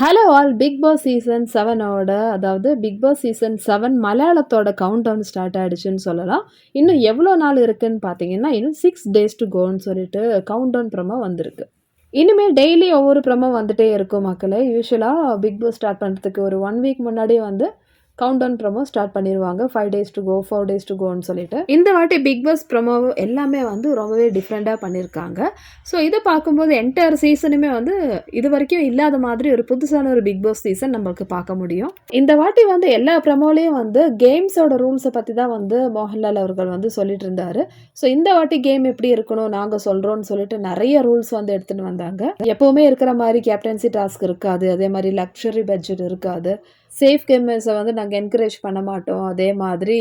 Hello all Bigg Boss season செவனோட அதாவது Bigg Boss season seven மலையாளத்தோட count down start ஆகிடுச்சுன்னு சொல்லலாம். இன்னும் எவ்வளோ நாள் இருக்குன்னு பார்த்தீங்கன்னா இன்னும் சிக்ஸ் டேஸ் டு கோன்னு சொல்லிட்டு கவுண்ட் டவுன் ப்ரமோ வந்திருக்கு. இனிமேல் டெய்லி ஒவ்வொரு ப்ரமோ வந்துகிட்டே இருக்கும் மக்களே. யூஸ்வலாக பிக் பாஸ் ஸ்டார்ட் பண்ணுறதுக்கு ஒரு ஒன் வீக் முன்னாடியே வந்து கவுண்ட் டவுன் ப்ரமோ ஸ்டார்ட் பண்ணிடுவாங்க five days to go four days to கோன்னு சொல்லிட்டு. இந்த வாட்டி பிக் பாஸ் ப்ரமோ எல்லாமே வந்து ரொம்பவே டிஃப்ரெண்ட்டாக பண்ணியிருக்காங்க ஸோ இதை பார்க்கும்போது என்டையர் சீசனுமே வந்து இது வரைக்கும் இல்லாத மாதிரி ஒரு புதுசான ஒரு பிக் பாஸ் சீசன் நம்மளுக்கு பார்க்க முடியும். இந்த வாட்டி வந்து எல்லா ப்ரமோலையும் வந்து கேம்ஸோட ரூல்ஸை பற்றி தான் வந்து மோகன்லால் அவர்கள் வந்து சொல்லிட்டு இருந்தார். ஸோ இந்த வாட்டி கேம் எப்படி இருக்கணும் நாங்கள் சொல்கிறோம்னு சொல்லிட்டு நிறைய ரூல்ஸ் வந்து எடுத்துகிட்டு வந்தாங்க. எப்போவுமே இருக்கிற மாதிரி கேப்டன்சி டாஸ்க் இருக்காது. அதே மாதிரி லக்ஸரி பட்ஜெட் இருக்காது. சேஃப் கேமர்ஸை வந்து நாங்கள் என்கரேஜ் பண்ண மாட்டோம். அதே மாதிரி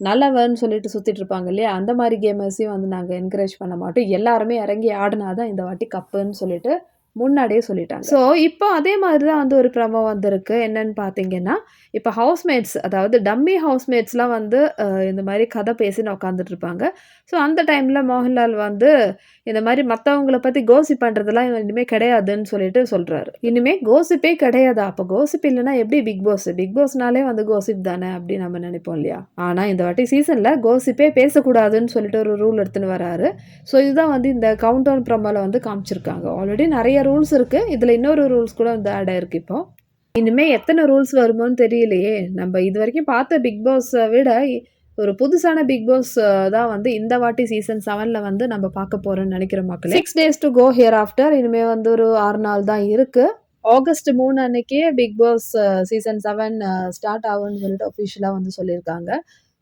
நல்லவன் சொல்லிட்டு சுற்றிட்டு இருப்பாங்க இல்லையா? அந்த மாதிரி கேமர்ஸையும் வந்து நாங்கள் என்கரேஜ் பண்ண மாட்டோம். எல்லாருமே இறங்கி ஆடினாதான் இந்த வாட்டி கப்புன்னு சொல்லிட்டு முன்னாடியே சொல்லிட்டாங்க. ஸோ இப்போ அதே மாதிரி தான் வந்து ஒரு ப்ரமோ வந்திருக்கு. என்னன்னு பார்த்தீங்கன்னா இப்போ ஹவுஸ்மேட்ஸ் அதாவது டம்மி ஹவுஸ்மேட்ஸ்லாம் வந்து இந்த மாதிரி கதை பேசின்னு உட்காந்துட்டு இருப்பாங்க. ஸோ அந்த டைமில் மோகன்லால் வந்து இந்த மாதிரி மற்றவங்கள பற்றி கோசிப் பண்ணுறதெல்லாம் இனிமேல் கிடையாதுன்னு சொல்லிட்டு சொல்கிறாரு இனிமேல் கோசிப்பே கிடையாதா. அப்போ கோசிப் இல்லைன்னா எப்படி பிக் பாஸ் பிக் பாஸ்னாலே வந்து கோசிப் தானே அப்படின்னு நம்ம நினைப்போம் இல்லையா? ஆனால் இந்த வாட்டி சீசனில் கோசிப்பே பேசக்கூடாதுன்னு சொல்லிட்டு ஒரு ரூல் எடுத்துன்னு வராரு. ஸோ இதுதான் வந்து இந்த கவுண்ட் டவுன் ப்ரமோவில் வந்து காமிச்சிருக்காங்க. ஆல்ரெடி நிறைய ரூல்ஸ் இருக்குது இதில் இன்னொரு ரூல்ஸ் கூட வந்து ஆட் ஆயிருக்கு இப்போ. இனிமேல் எத்தனை ரூல்ஸ் வருமோன்னு தெரியலையே. நம்ம இது வரைக்கும் பார்த்த பிக் பாஸை விட ஒரு புதுசான பிக் பாஸ் தான் வந்து இந்த வாட்டி சீசன் செவனில் வந்து நம்ம பார்க்க போகிறோம்னு நினைக்கிற மக்கள். Six days to go here after இனிமேல் வந்து ஒரு ஆறு நாள் தான் இருக்குது ஆகஸ்ட் மூணு அன்னைக்கே Bigg Boss season seven start ஆகும்னு சொல்லிட்டு அஃபிஷியலாக வந்து சொல்லியிருக்காங்க.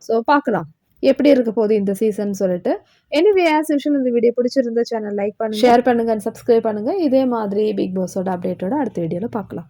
ஸோ பார்க்கலாம். எப்படி இருக்க போகுது இந்த சீசன் சொல்லிட்டு. எனிவே ஆஸ் யூஷுவல் இந்த வீடியோ பிடிச்சிருந்த சேனல் லைக் பண்ணுங்க. ஷேர் பண்ணுங்க சப்ஸ்கிரைப் பண்ணுங்க. இதே மாதிரி பிக் பாஸோட அப்டேட்டோட அடுத்த வீடியோவில் பார்க்கலாம்.